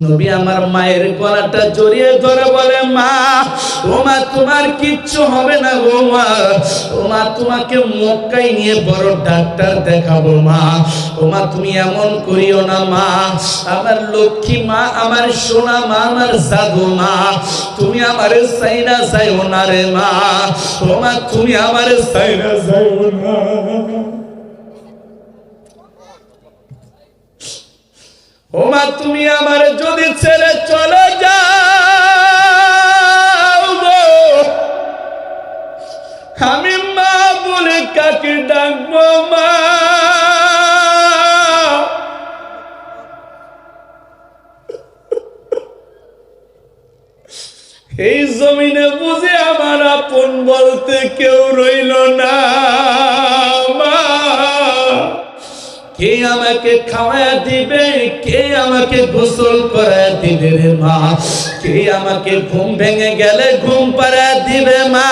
নবী আমার মায়ের গলাটা জড়িয়ে ধরে বলে, মা, ও মা, তোমার কিচ্ছু হবে না গো মা। ও মা, তোমাকে মক্কায় নিয়ে বড় ডাক্তার দেখাবো মা। ও মা, তুমি এমন করিও না মা। আমার লক্ষ্মী মা, আমার সোনা মা, আমার জাদু মা। তুমি আমার সাইনা যাইও না রে মা। ও মা, তুমি আমার সাইনা যাইও না। ওমা, তুমি আমার যদি ছেড়ে চলে যাও গো। আমি মা বলে কাকে ডাকবো মা? এই জমিনে বুঝে আমার আপন বলতে কেউ রইল না। কে আমাকে খাওয়া দিবে? কে আমাকে গোসল করা দিবে রে মা? কে আমাকে ঘুম ভেঙে গেলে ঘুম পাড়া দিবে মা?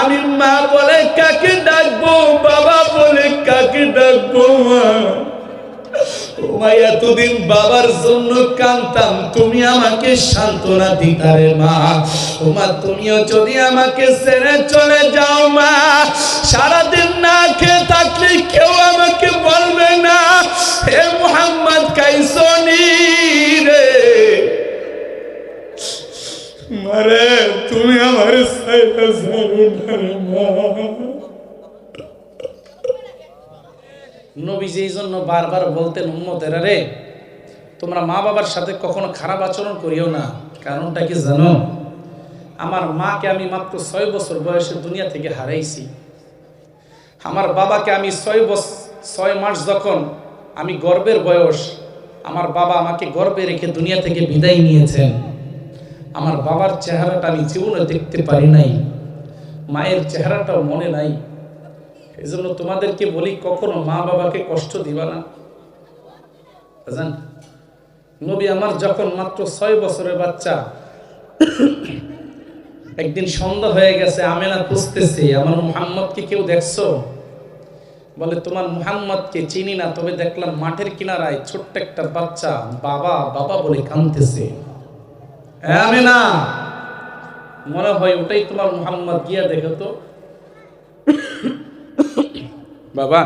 আমি মা বলে কাকে ডাকবো? বাবা বলে কাকে ডাকবো মা? ও এতদিন বাবার জন্য কাঁদতাম। তুমি আমাকে সান্ত্বনা দিতারে মা। ও মা তুমিও যদি আমাকে ছেড়ে চলে যাও মা, সারাদিন না খেয়ে থাকলে কেউ আমাকে বলবে না, হে মোহাম্মদ কাইসনি রে। মারে তুমি আমার সাইডে যাবে না মা। নবীজি এই জন্য বারবার বলতেন, উম্মতেরা রে, তোমরা মা বাবার সাথে কখনো খারাপ আচরণ করিও না। কারণটা কি জানো? আমার মাকে আমি মাত্র ছয় বছর বয়সে দুনিয়া থেকে হারাইছি। আমার বাবাকে আমি ছয় বছর ছয় মাস যখন আমি গর্বের বয়স, আমার বাবা আমাকে গর্বে রেখে দুনিয়া থেকে বিদায় নিয়েছেন। আমার বাবার চেহারাটা আমি জীবনে দেখতে পারি নাই। মায়ের চেহারাটাও মনে নাই। এই জন্য তোমাদেরকে বলি, কখনো মা বাবাকে কষ্ট দিবা না। নবী আমার যখন মাত্র ছয় বছরের বাচ্চা, একদিন সন্ধ্যা হয়ে গেছে, আমেনা খুঁজতেছি, আমার মুহাম্মদকে কেউ দেখছ? বলে, তোমার মুহাম্মদকে চিনি না, তবে দেখলাম মাঠের কিনারায় ছোট্ট একটা বাচ্চা বাবা বাবা বলে আমেনা, মনে হয় ওটাই তোমার মুহাম্মদ গিয়া দেখো তো বাবা,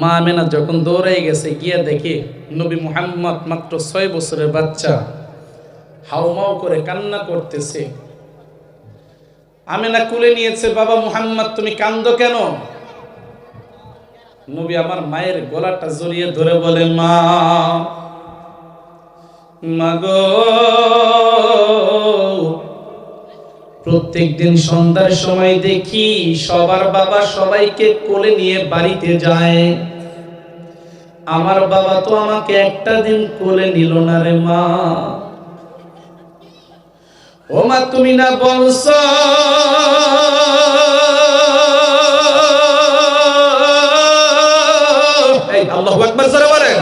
মা আমেনা যখন দৌড়াই গেছে, গিয়া দেখে নবী মুহাম্মদ মাত্র ছয় বছরের বাচ্চা। হাউমাউ করে কান্না করতেছে। আমেনা কুলে নিয়েছে, বাবা মুহাম্মদ, তুমি কান্দো কেন? নবী আমার মায়ের গলাটা জড়িয়ে ধরে বলে মা মাগো প্রত্যেক দিন সন্ধ্যার সময় দেখি সবার বাবা সবাইকে কোলে নিয়ে বাড়িতে যায়। আমার বাবা তো আমাকে একটা দিন কোলে নিল না রে মা। ও মা, তুমি না বলছ? বলেন।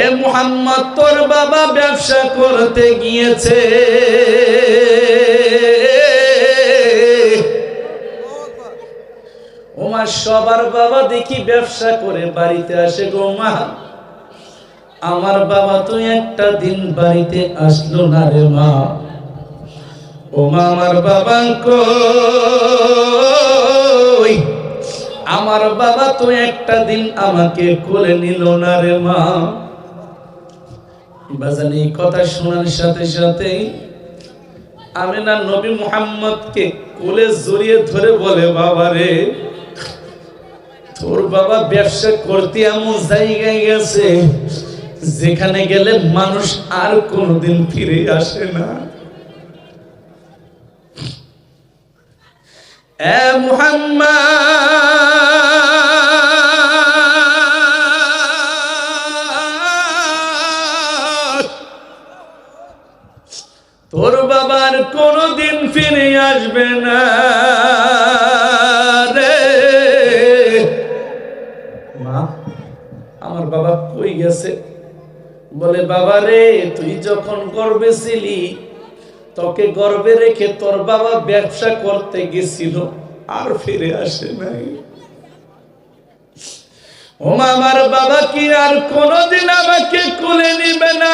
এ মুহাম্মদ, তোর বাবা ব্যবসা করতে গিয়েছে। ওমা সবার বাবা দেখি ব্যবসা করে বাড়িতে আসে গো মা। আমার বাবা তো একটা দিন বাড়িতে আসলো না রে মা। ও মা, আমার বাবা আমার বাবা তো একটা দিন আমাকে কোলে নিল না রে মা। বাজান, এই কথা শোনার সাথে সাথে আমি না নবী মুহাম্মদকে কোলে জড়িয়ে ধরে বলে, বাবা রে তোর বাবা ব্যবসা করতে এমন জায়গায় গেছে যেখানে গেলে মানুষ আর কোনোদিন ফিরে আসে না। তোর বাবার কোনোদিন ফিরে আসবে না। গেছে। বলে, বাবা রে, তুই যখন গর্বে ছিলি, তোকে গর্বে রেখে তোর বাবা ব্যবসা করতে গেছিল, আর ফিরে আসে নাই। ও আমার বাবা কি আর কোনোদিন আমাকে কোলে নিবে না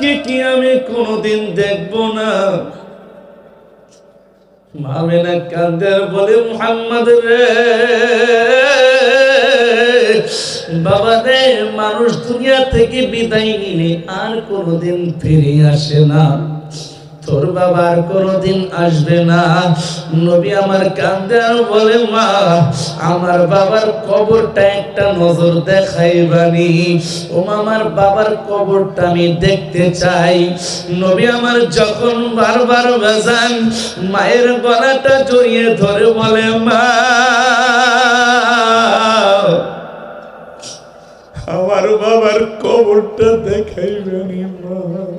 কে কি আমি কোনোদিন দেখব না। মামেনা কান্দের বলে, মোহাম্মদ রে, বাবা রে, মানুষ দুনিয়া থেকে বিদায় নিলে আর কোনোদিন ফিরে আসে না। তোর বাবা আর কোনোদিন আসবে না। নবী আমার কান্দে আর বলে, মা, আমার বাবার কবরটা একটা নজর দেখাইবানি। ও আমার বাবার কবরটা আমি দেখতে চাই। নবী আমার যখন বারবার বাজান, মায়ের গলাটা জড়িয়ে ধরে বলে, মা, আমার বাবার কবরটা দেখাইবানি, মা।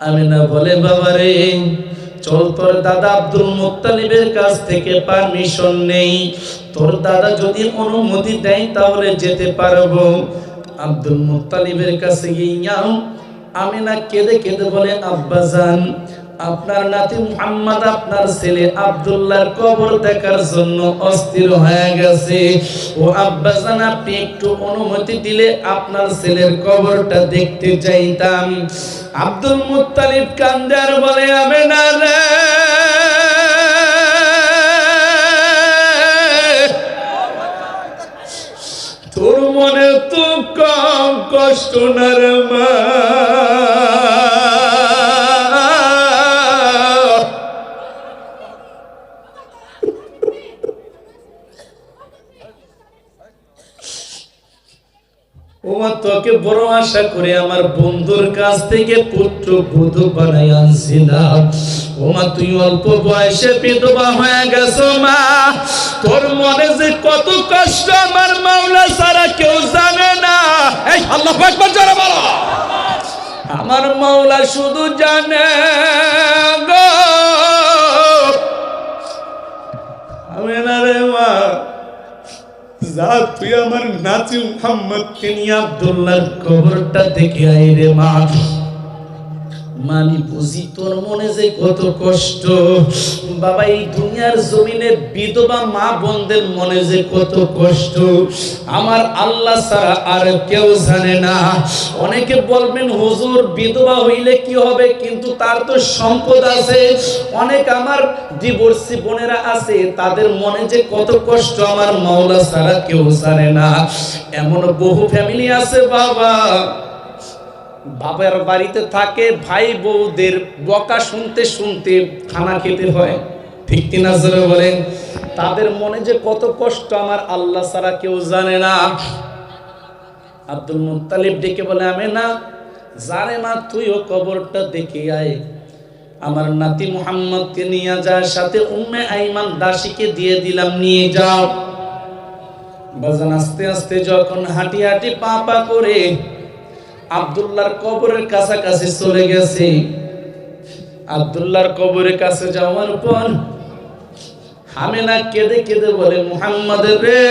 আমি না বলে, বাবারে, চল তোর দাদা আব্দুল মুত্তালিবের কাছ থেকে পারমিশন নেই। তোর দাদা যদি অনুমতি দেয় তাহলে যেতে পারব। আব্দুল মুত্তালিবের কাছে গিয়ে আমি না কেঁদে কেঁদে বলে, আব্বাজান আপনার নাতি মুহাম্মদ, আপনার ছেলে আব্দুল্লাহর কবর দেখার জন্য অস্থির হয়ে গেছে। ও আব্বাজান আপনি একটু অনুমতি দিলে আপনার ছেলের কবরটা দেখতে চাইতাম। আব্দুল মুত্তালিব কান্দার বলে আমি না রে! তোর মনে তো কম কষ্ট না রে মা। ওমা, তোকে বড় আশা করে আমার বন্ধুর কাছ থেকে পুত্র বধূ বানাই আনছিলাম। ওমা, তুই অল্প বয়সে বিধবা হয়ে গেছো মা। তোর মনে যে কত কষ্ট আমার মাওলা সারা কেউ জানে না। এই, আল্লাহ একবার যারা বলো। আমার মাওলা শুধু জানে গো। আমি মা যা তুই আমার নাচি মোহাম্মদ। কে নিয়ে আব্দুল্লাহর কবরটা দেখে আই রে মা। মানি বুঝি তোর মনে যে কত কষ্ট? বাবা, এই দুনিয়ার জমিনে বিধবা মা বোনদের মনে যে কত কষ্ট? আমার আল্লাহ ছাড়া আর কেউ জানে না। অনেকে বলবেন, হুজুর, বিধবা হইলে কি হবে? কিন্তু তার তো সম্পদ আছে। অনেক আমার ডিভোর্সি বোনেরা আছে, তাদের মনে যে কত কষ্ট আমার মাওলা ছাড়া কেউ জানে না। এমন বহু ফ্যামিলি আছে, বাবা। বাবার বাড়িতে থাকে, ভাই বউদের বকা শুনতে শুনতে খানা খেতে হয়। ঠিক কিনা জোরে বলেন? তাদের মনে যে কত কষ্ট আমার আল্লাহ ছাড়া কেউ জানে না। আব্দুল মুত্তালিব ডেকে বলে আমি না জানে মা তুইও কবরটা দেখে আয়। আমার নাতি মুহাম্মদকে নিয়ে যার সাথে উম্মে আইমান দাসীকে দিয়ে দিলাম, নিয়ে যাও। বাজান আস্তে আস্তে যখন হাঁটি হাঁটি পা পা করে আব্দুল্লাহর কবরের কাছাকাছি চলে গেছে। আব্দুল্লাহর কবরের কাছে যাওয়ার পর হামেনা কেঁদে কেঁদে বলে, মুহাম্মদ রে,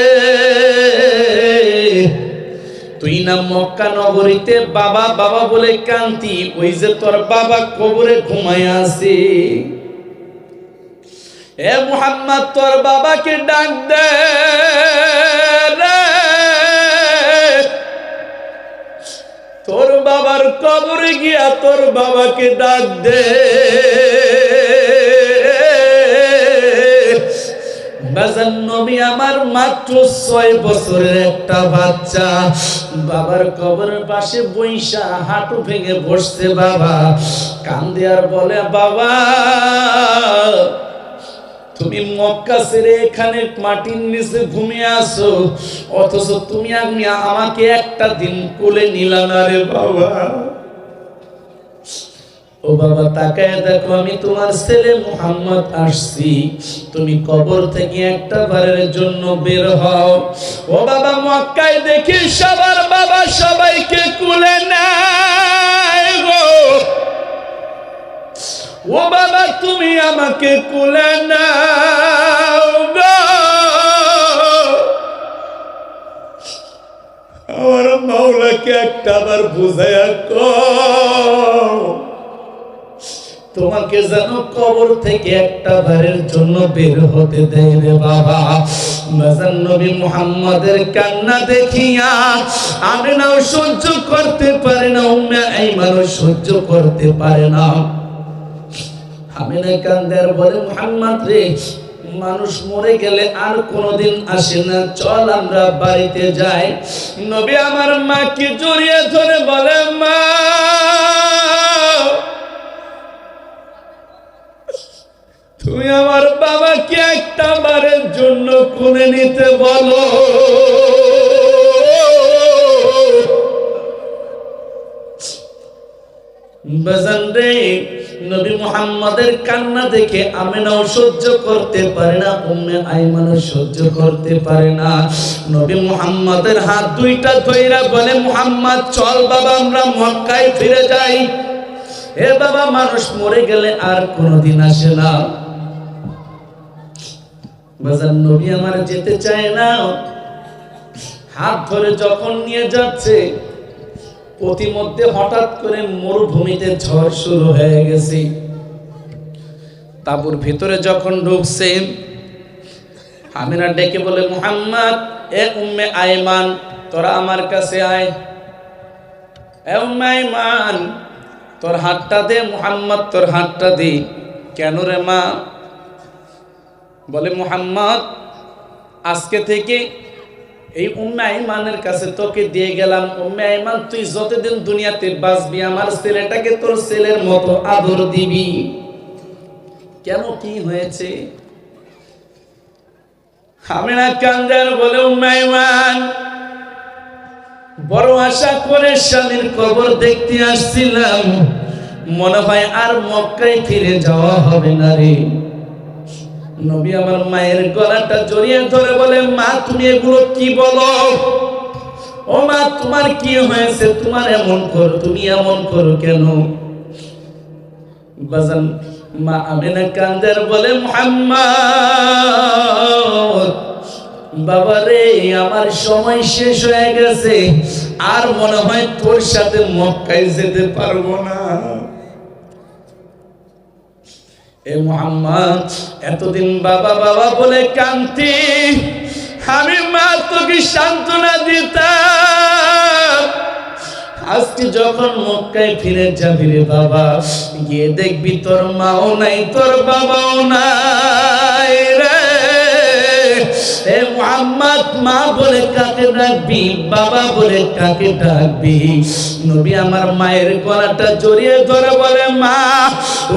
তুই না মক্কা নগরীতে বাবা বাবা বলে কান্তি, ওই যে তোর বাবা কবরে ঘুমায় আছে। এ মুহাম্মদ, তোর বাবাকে ডাক দে। তোর বাবার কবরে গিয়া তোর বাবাকে ডাক দে। বাজান নবী আমার মাত্র ছয় বছরের একটা বাচ্চা। বাবার কবরের পাশে বৈশা হাঁটু ভেঙে বসছে বাবা। কান্দে আর বলে, বাবা তুমি মক্কা ছেড়ে এখানে মাটির নিচে ঘুমিয়ে আসো অথচ তুমি আমি আমাকে একটা দিন কোলে নিলা না রে বাবা। ও বাবা, তাকায় দেখো, আমি তোমার ছেলে মুহাম্মদ আসছি। তুমি কবর থেকে একটা বারের জন্য বের হও। ও বাবা, মক্কায় দেখি সবার বাবা সবাইকে কুলে নেয়। ও বাবা, তুমি আমাকে কুলে নাও আমার মাওলাকে একটা বার বুঝাইয়া তোমাকে যেন কবর থেকে একটা বারের জন্য বের হতে দেয় রে বাবা। ও বাজান নবী মুহাম্মাদের কান্না দেখিয়া আমি নাও সহ্য করতে পারে না, উম্মে আইমানও সহ্য করতে পারে না। আমি না কান্দের বলে, মুহাম্মদ রে, মানুষ মরে গেলে আর কোনোদিন আসে না। চল আমরা বাড়িতে যাই। নবী আমার মাকে জড়িয়ে ধরে বলে, মা, তুমি আমার বাবাকে একটা বারের জন্য কোলে নিতে বলো। রে, নবী মুহাম্মাদের কান্না দেখে সহ্য করতে পারে না, উম্মে আইমানও সহ্য করতে পারে না। নবী মুহাম্মাদের হাত দুইটা ধইরা বলে, মুহাম্মদ, চল বাবা, আমরা মক্কায় ফিরে যাই। হে বাবা, মানুষ মরে গেলে আর কোনোদিন আসে না। বাজার নবী আমার যেতে চায় না। হাত ধরে যখন নিয়ে যাচ্ছে প্রতিমধ্যে হঠাৎ করে মরুভূমিতে ঝড় শুরু হয়ে গেছে। তাবুর ভিতরে যখন ঢুকছে, আমিনা ডেকে বলে, মুহাম্মদ, এ উম্মে আইমান তোরা আমার কাছে আয়। এ আইমান তোর হাতটা দে, মুহাম্মদ, তোর হাতটা দে। কেন রে মা? বলে, মুহাম্মদ, আজকে থেকে এই উম্মে আইমানের কাছে তোকে দিয়ে গেলাম। উম্মে আইমান তুই যতদিন দুনিয়াতে বাঁচবি, আমার ছেলেটাকে তোর ছেলের মতো আদর দিবি। কেন কি হয়েছে? আমি না কান্দার বলে উম্মে বড় আশা করে স্বামীর কবর দেখতে আসছিলাম। মনে হয় আর মক্কায় ফিরে যাওয়া হবে না রে। নবী আমার মায়ের গলাটা জড়িয়ে ধরে বলে, মা, তুমি এগুলো কি বলো? ও মা, তোমার কি হয়েছে? তোমার এমন করো, তুমি এমন করো কেন? বাজান মা আমিনা কান্দের বলে, মোহাম্মদ, বাবা রে, আমার সময় শেষ হয়ে গেছে। আর মনে হয় তোর সাথে মক্কায় যেতে পারব না। এ মোহাম্মদ, এতদিন বাবা বাবা বলে কান্তি, আমি মা তোকে সান্ত্বনা দিতাম। আজকে যখন মক্কায় ফিরে যাবি রে বাবা, গিয়ে দেখবি তোর মাও নাই, তোর বাবাও নাই রে। এ মোহাম্মদ মা বলে কাকে ডাকবি, বাবা বলে কাকে ডাকবি? নবী আমার মায়ের গলাটা জড়িয়ে ধরে বলে, মা,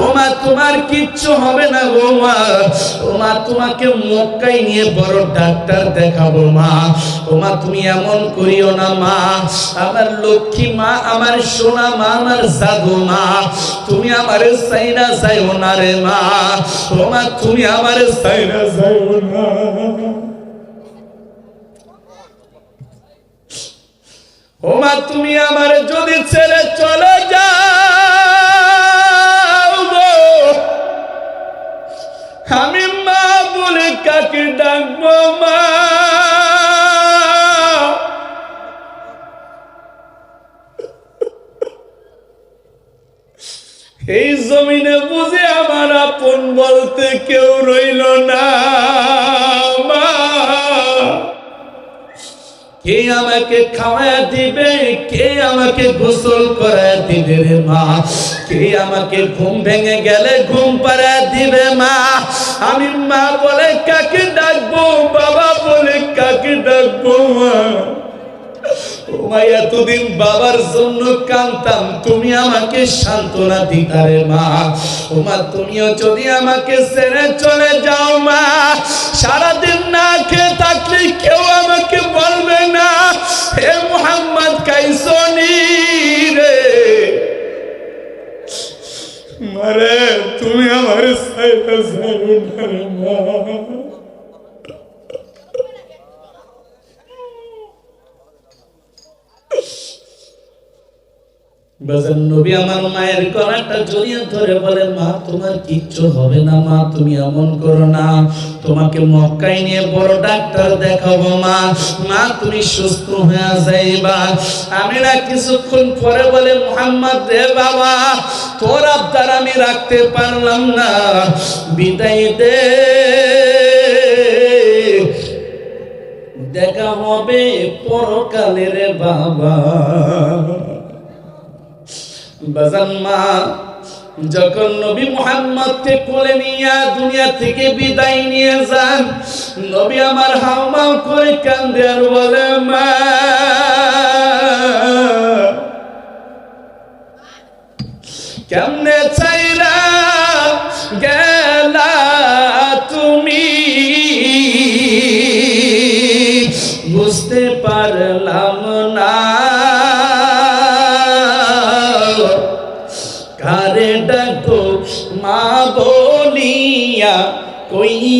ও মা, তোমার কিচ্ছু হবে না গো মা। ও মা, তোমাকে মক্কায় নিয়ে বড় ডাক্তার দেখাবো মা। ও মা, তুমি এমন করিও না মা। আমার লক্ষ্মী মা, আমার সোনা মা, আমার জাদু মা। তুমি আমার সাইনা যাইও না রে মা। ও মা, তুমি আমার সাইনা যাইও না। ওমা, তুমি আমার যদি ছেড়ে চলে যাও আমি মা বলে কাকে ডাকবো মা? এই জমিনে বুঝে আমার আপন বলতে কেউ রইল না, মা। কে আমাকে খাওয়া দিবে? কে আমাকে গোসল করা দিবে রে মা? কে আমাকে ঘুম ভেঙে গেলে ঘুম পাড়া দিবে মা? আমি মা বলে কাকে ডাকবো? বাবা বলে কাকে ডাকবো মা? মা এতদিন বাবার জন্য কাঁদতাম, তুমি আমাকে সান্ত্বনা দিতারে মা। ও মা, তুমিও যদি আমাকে ছেড়ে চলে যাও মা, সারাদিন না খেয়ে থাকলে কেউ আমাকে বলবে না, হে মোহাম্মদ কাইসনি রে। মারে তুমি আমার সাইডে সাইডে মা। বাজার নবী আমার মায়ের গলাটা জড়িয়ে ধরে মা, তোমার কিচ্ছু হবে না, মা, তুমি এমন করো না। তোমাকে মক্কায় নিয়ে বড় ডাক্তার দেখাবো, মা। মা, তুমি সুস্থ হয়ে যাইবা। আমি না কিছুক্ষণ পরে বলে, মোহাম্মদ রে বাবা, তোর আবদার আমি রাখতে পারলাম না। বিদায় দে। দেখা হবে পরকালের বাবা। বাজান মা, যখন নবী মুহাম্মদকে কোলে নিয়ে দুনিয়া থেকে বিদায় নিয়ে যান, নবী আমার হাওমাও করে কান্দে, আর বলে মা, কেমনে চাইরা গেলা তুমি? বুঝতে পারলাম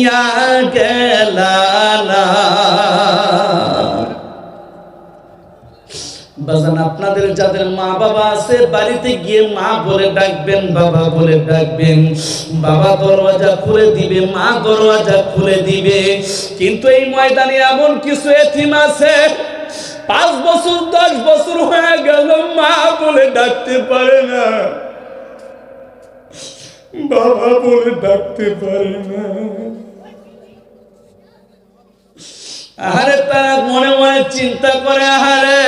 কইয়া গেলা বাজান, আপনাদের যাদের মা বাবা আছে, বাড়িতে গিয়ে মা বলে ডাকবেন, বাবা বলে ডাকবেন। বাবা দরওয়াজা খুলে দিবে, মা দরওয়াজা খুলে দিবে। কিন্তু এই ময়দানে এমন কিছু এথিম আছে, পাঁচ বছর, দশ বছর হয়ে গেল, মা বলে ডাকতে পারে না। বাবা বলে ডাকতে পারে না। আহারে তারা মনে মনে চিন্তা করে, আহারে,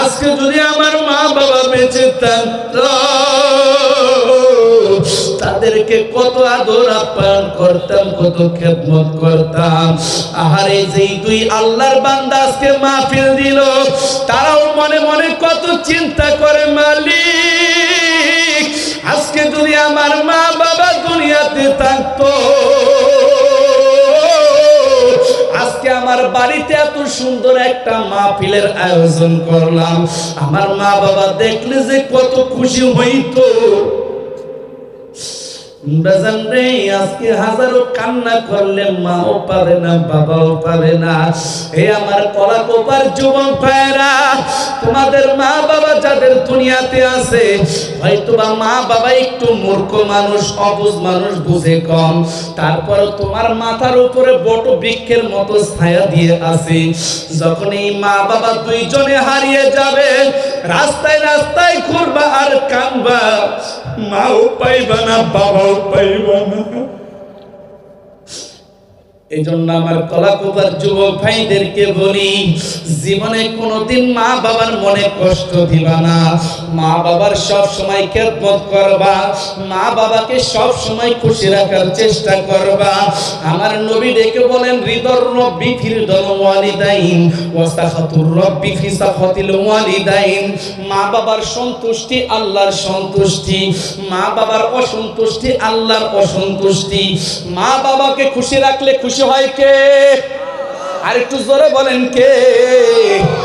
আজকে যদি আমার মা বাবা বেঁচে থাকতো, তাদেরকে কত আদর আপ্যায়ন করতাম, কত খেদমত করতাম। আহারে, যেই আল্লাহর বান্দা আজকে মাহফিল দিল, তারাও মনে মনে কত চিন্তা করে, মালিক, আজকে যদি আমার মা বাবা দুনিয়াতে থাকতো বাড়িতে এত সুন্দর একটা মাহফিলের আয়োজন করলাম। আমার মা বাবা দেখলে যে কত খুশি হইতো। বেজান রে, আজকে হাজারো কান্না করলে পারে না, বাবাও পারে না। আমার কলা কোপার যুবক ভাইরা তোমাদের মা বাবা যাদের দুনিয়াতে আছে মা বাবা একটু মূর্খ মানুষ অবুঝ মানুষ বুঝে কম। তারপর তোমার মাথার উপরে বট বৃক্ষের মতো ছায়া দিয়ে আছে। যখন এই মা বাবা দুইজনে হারিয়ে যাবে, রাস্তায় রাস্তায় ঘুরবা আর কানবা মাও পাইবা না, বাবাও পাইবা না এই জন্য আমার কলাকুপার যুবক ভাইদেরকে বলি, জীবনে কোনোদিন মা বাবার মনে কষ্ট দিবা না। মা বাবার সব সময় খেদমত করবা, মা বাবাকে সব সময় খুশি রাখার চেষ্টা করবা। আমার নবী ডেকে বলেন, হৃদর রব্বি ফির দল ওয়ালিদাইন ওয়াস্তাখাতুর রব্বি ফি সাখাতিল ওয়ালিদাইন। মা বাবার সন্তুষ্টি আল্লাহর সন্তুষ্টি, মা বাবার অসন্তুষ্টি আল্লাহর অসন্তুষ্টি। মা বাবাকে খুশি রাখলে খুশি হয় কে? আর একটু জোরে বলেন কে?